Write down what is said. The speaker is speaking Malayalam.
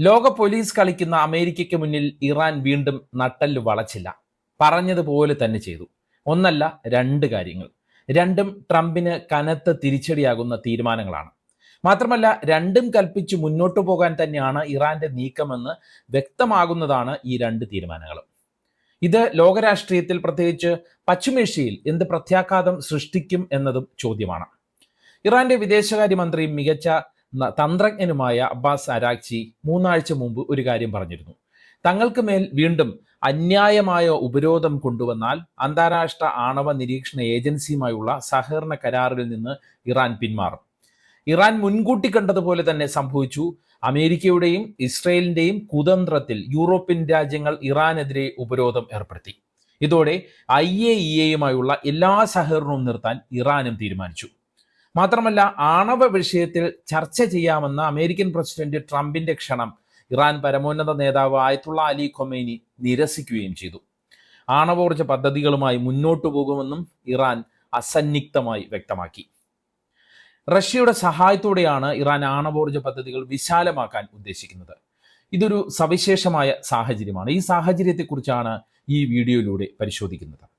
ലോക പോലീസ് കളിക്കുന്ന അമേരിക്കയ്ക്ക് മുന്നിൽ ഇറാൻ വീണ്ടും നട്ടൽ വളച്ചില്ല. പറഞ്ഞതുപോലെ തന്നെ ചെയ്തു. ഒന്നല്ല രണ്ട് കാര്യങ്ങൾ. രണ്ടും ട്രംപിന് കനത്ത തിരിച്ചടിയാകുന്ന തീരുമാനങ്ങളാണ്. മാത്രമല്ല രണ്ടും കൽപ്പിച്ച് മുന്നോട്ടു പോകാൻ തന്നെയാണ് ഇറാന്റെ നീക്കമെന്ന് വ്യക്തമാകുന്നതാണ് ഈ രണ്ട് തീരുമാനങ്ങളും. ഇത് ലോകരാഷ്ട്രീയത്തിൽ പ്രത്യേകിച്ച് പശ്ചിമേഷ്യയിൽ എന്ത് പ്രത്യാഘാതം സൃഷ്ടിക്കും എന്നതും ചോദ്യമാണ്. ഇറാന്റെ വിദേശകാര്യമന്ത്രി മികച്ച തന്ത്രജ്ഞനുമായ അബ്ബാസ് അരാക്ചി മൂന്നാഴ്ച മുമ്പ് ഒരു കാര്യം പറഞ്ഞിരുന്നു. തങ്ങൾക്ക് മേൽ വീണ്ടും അന്യായമായ ഉപരോധം കൊണ്ടുവന്നാൽ അന്താരാഷ്ട്ര ആണവ നിരീക്ഷണ ഏജൻസിയുമായുള്ള സഹകരണ കരാറിൽ നിന്ന് ഇറാൻ പിന്മാറും. ഇറാൻ മുൻകൂട്ടി കണ്ടതുപോലെ തന്നെ സംഭവിച്ചു. അമേരിക്കയുടെയും ഇസ്രയേലിന്റെയും കുതന്ത്രത്തിൽ യൂറോപ്യൻ രാജ്യങ്ങൾ ഇറാനെതിരെ ഉപരോധം ഏർപ്പെടുത്തി. ഇതോടെ ഐ എ ഇ എയുമായുള്ള എല്ലാ സഹകരണവും നിർത്താൻ ഇറാനും തീരുമാനിച്ചു. മാത്രമല്ല ആണവ വിഷയത്തിൽ ചർച്ച ചെയ്യാമെന്ന അമേരിക്കൻ പ്രസിഡന്റ് ട്രംപിന്റെ ക്ഷണം ഇറാൻ പരമോന്നത നേതാവ് ആയത്തുള്ള അലി ഖൊമൈനി നിരസിക്കുകയും ചെയ്തു. ആണവോർജ പദ്ധതികളുമായി മുന്നോട്ടു പോകുമെന്നും ഇറാൻ അസന്നിഗ്ധമായി വ്യക്തമാക്കി. റഷ്യയുടെ സഹായത്തോടെയാണ് ഇറാൻ ആണവോർജ പദ്ധതികൾ വിശാലമാക്കാൻ ഉദ്ദേശിക്കുന്നത്. ഇതൊരു സവിശേഷമായ സാഹചര്യമാണ്. ഈ സാഹചര്യത്തെക്കുറിച്ചാണ് ഈ വീഡിയോയിലൂടെ പരിശോധിക്കുന്നത്.